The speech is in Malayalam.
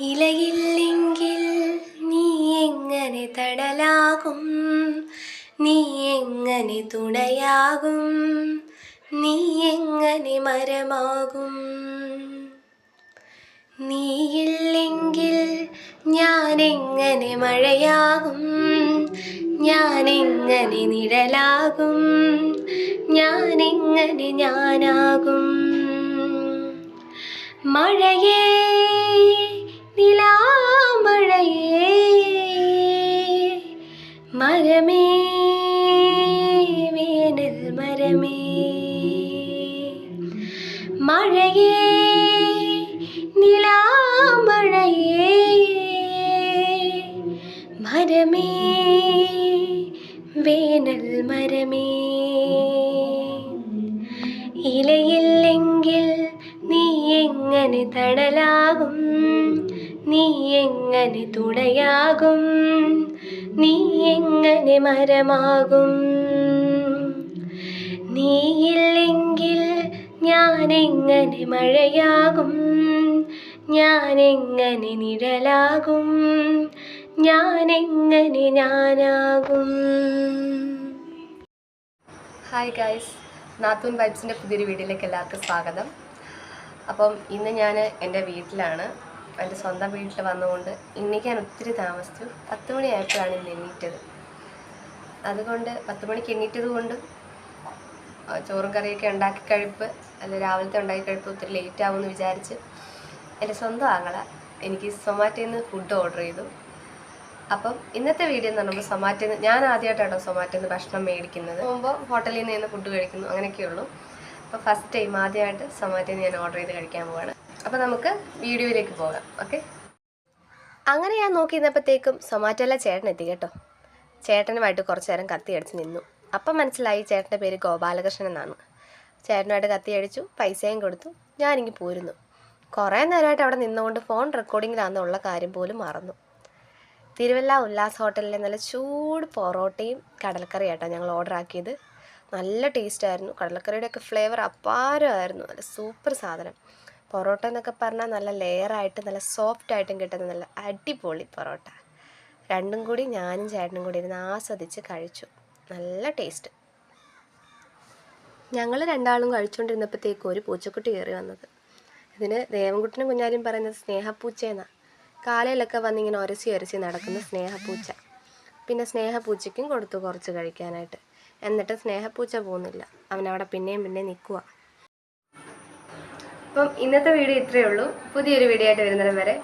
ഇലയില്ലെങ്കിൽ നീ എങ്ങനെ തടലാകും? നീ എങ്ങനെ തുണയാകും? നീ എങ്ങനെ മരമാകും? നീയില്ലെങ്കിൽ ഞാൻ എങ്ങനെ മഴയാകും? ഞാൻ എങ്ങനെ നിഴലാകും? ഞാൻ എങ്ങനെ ഞാനാകും? മഴയേ മഴയേ നിലാമഴയേ മരമേ വേനൽ മരമേ. ഇലയില്ലെങ്കിൽ നീ എങ്ങനെ തണലാകും? നീ എങ്ങനെ തുടയാകും നീ എങ്ങനെ മരമാകും? ഞാൻ എങ്ങനെ മഴയാകും? ഞാനെങ്ങനെ നിഴലാകും? ഞാനെങ്ങനെ ഞാനാകും? ഹായ് ഗായ്സ് നാത്തൂൻ വൈബ്സിന്റെ പുതിയൊരു വീഡിയോയിലേക്ക് എല്ലാവർക്കും സ്വാഗതം. അപ്പം ഇന്ന് ഞാൻ എന്റെ വീട്ടിലാണ്. എന്റെ സ്വന്തം വീട്ടിൽ വന്നുകൊണ്ട് എണ്ണിക്കാൻ ഒത്തിരി താമസിച്ചു. പത്ത് മണിയായപ്പോഴാണ് ഇന്ന് എണ്ണീറ്റത് അതുകൊണ്ട് പത്ത് മണിക്ക് എണ്ണീറ്റത് കൊണ്ടും ചോറും കറിയൊക്കെ ഉണ്ടാക്കി കഴിപ്പ് അല്ല രാവിലത്തെ ഉണ്ടാക്കി കഴിപ്പ് ഒത്തിരി ലേറ്റ് ആവുമെന്ന് വിചാരിച്ച് എന്റെ സ്വന്തം ആങ്ങള എനിക്ക് സൊമാറ്റോയിൽ നിന്ന് ഫുഡ് ഓർഡർ ചെയ്തു. അപ്പം ഇന്നത്തെ വീഡിയോ എന്ന് പറയുമ്പോൾ സൊമാറ്റോയിൽ നിന്ന് ഞാൻ ആദ്യമായിട്ടാണോ സൊമാറ്റോയിൽ നിന്ന് ഭക്ഷണം മേടിക്കുന്നത്. പോകുമ്പോൾ ഹോട്ടലിൽ നിന്ന് ഫുഡ് കഴിക്കുന്നു അങ്ങനെയൊക്കെ ഉള്ളൂ. അപ്പോൾ ഫസ്റ്റ് ടൈം ആദ്യമായിട്ട് സൊമാറ്റോയിൽ നിന്ന് ഞാൻ ഓർഡർ ചെയ്ത് കഴിക്കാൻ പോവാണ്. അപ്പോൾ നമുക്ക് വീഡിയോയിലേക്ക് പോകാം ഓക്കെ അങ്ങനെ ഞാൻ നോക്കി നിന്നപ്പോഴത്തേക്കും ചേട്ടൻ എത്തി കേട്ടോ. ചേട്ടനുമായിട്ട് കുറച്ച് നേരം കത്തി അടിച്ച് നിന്നു. അപ്പം മനസ്സിലായി ചേട്ടന്റെ പേര് ഗോപാലകൃഷ്ണൻ എന്നാണ്. ചേട്ടനുമായിട്ട് കത്തി അടിച്ചു പൈസയും കൊടുത്തു ഞാനിങ്ങി പോരുന്നു. കുറേ നേരമായിട്ട് അവിടെ നിന്നുകൊണ്ട് ഫോൺ റെക്കോർഡിങ്ങിലാണെന്നുള്ള കാര്യം പോലും മറന്നു. തിരുവല്ല ഉല്ലാസ് ഹോട്ടലിലെ നല്ല ചൂട് പൊറോട്ടയും കടലക്കറി ആട്ടോ ഞങ്ങൾ ഓർഡർ ആക്കിയത്. നല്ല ടേസ്റ്റ് ആയിരുന്നു. കടലക്കറിയുടെയൊക്കെ ഫ്ലേവർ അപാരമായിരുന്നു. നല്ല സൂപ്പർ സാധനം. പൊറോട്ട എന്നൊക്കെ പറഞ്ഞാൽ നല്ല ലെയറായിട്ട് നല്ല സോഫ്റ്റ് ആയിട്ടും കിട്ടുന്ന നല്ല അടിപൊളി പൊറോട്ട. രണ്ടും കൂടി ഞാനും ചേട്ടനും കൂടി ഇരുന്ന് ആസ്വദിച്ച് കഴിച്ചു. നല്ല ടേസ്റ്റ് ഞങ്ങൾ രണ്ടാളും കഴിച്ചുകൊണ്ടിരുന്നപ്പോഴത്തേക്കും ഒരു പൂച്ചക്കുട്ടി കയറി വന്നത്. ഇതിന് ദേവൻകുട്ടനും കുഞ്ഞാലും പറയുന്നത് സ്നേഹപ്പൂച്ചയെന്നാണ് കാലയിലൊക്കെ വന്നിങ്ങനെ ഒരസി ഒരസി നടക്കുന്ന സ്നേഹപ്പൂച്ച പിന്നെ സ്നേഹപ്പൂച്ചയ്ക്കും കൊടുത്തു കുറച്ച് കഴിക്കാനായിട്ട്. എന്നിട്ട് സ്നേഹപ്പൂച്ച പോകുന്നില്ല അവനവിടെ പിന്നെയും പിന്നെയും നിൽക്കുക അപ്പം ഇന്നത്തെ വീഡിയോ ഇത്രയേ ഉള്ളൂ. പുതിയൊരു വീഡിയോ ആയിട്ട് വരുന്നതിന് വരെ